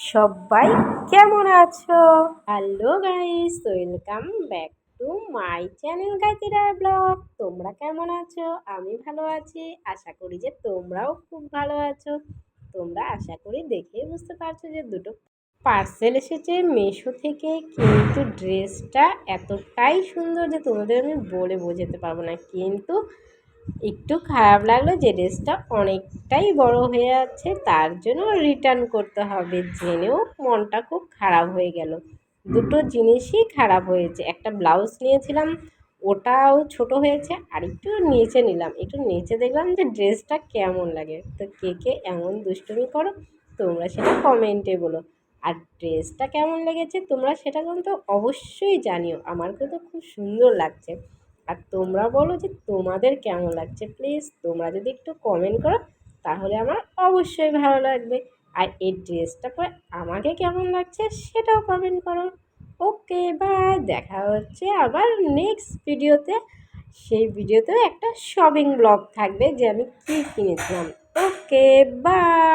সবাই কেমন আছো? Hello guys welcome back to my channel গাইতিরা blog তোমরা কেমন আছো? আমি ভালো আছি। আশা করি যে তোমরাও খুব ভালো আছো। তোমরা আশা করি দেখেই বুঝতে পারছ যে দুটো পার্সেল এসেছে। মেশো থেকে কিন্তু ড্রেসটা এতটাই সুন্দর যে তোমাদের আমি বলে বোঝাতে পারব না। কিন্তু একটু খারাপ লাগল যে ড্রেসটা অনেকটাই বড় হয়ে যাচ্ছে তার জন্য রিটার্ন করতে হবে। জেনেও মনটা খুব খারাপ হয়ে গেল। দুটো জিনিসই খারাপ হয়েছে। একটা ব্লাউজ নিয়েছিলাম, ওটাও ছোট হয়েছে, আর একটু নিচে নিলাম। একটু নিচে দেখলাম যে ড্রেসটা কেমন লাগে। তো কে কে এমন দুষ্টুমি করো, তোমরা সেটা কমেন্টে বলো। আর ড্রেসটা কেমন লেগেছে, তোমরা সেটা কিন্তু অবশ্যই জানিও। আমার কিন্তু খুব সুন্দর লাগছে। আর তোমরা বলো যে তোমাদের কেমন লাগছে? প্লিজ তোমরা যদি একটু কমেন্ট করো, তাহলে আমার অবশ্যই ভালো লাগবে। আর এই ড্রেসটা পরে আমাকে কেমন লাগছে সেটাও কমেন্ট করো। ওকে বাই দেখা হচ্ছে আবার নেক্সট ভিডিওতে সেই ভিডিওতেও একটা শপিং ব্লগ থাকবে যে আমি কী কিনেছিলাম। Okay bye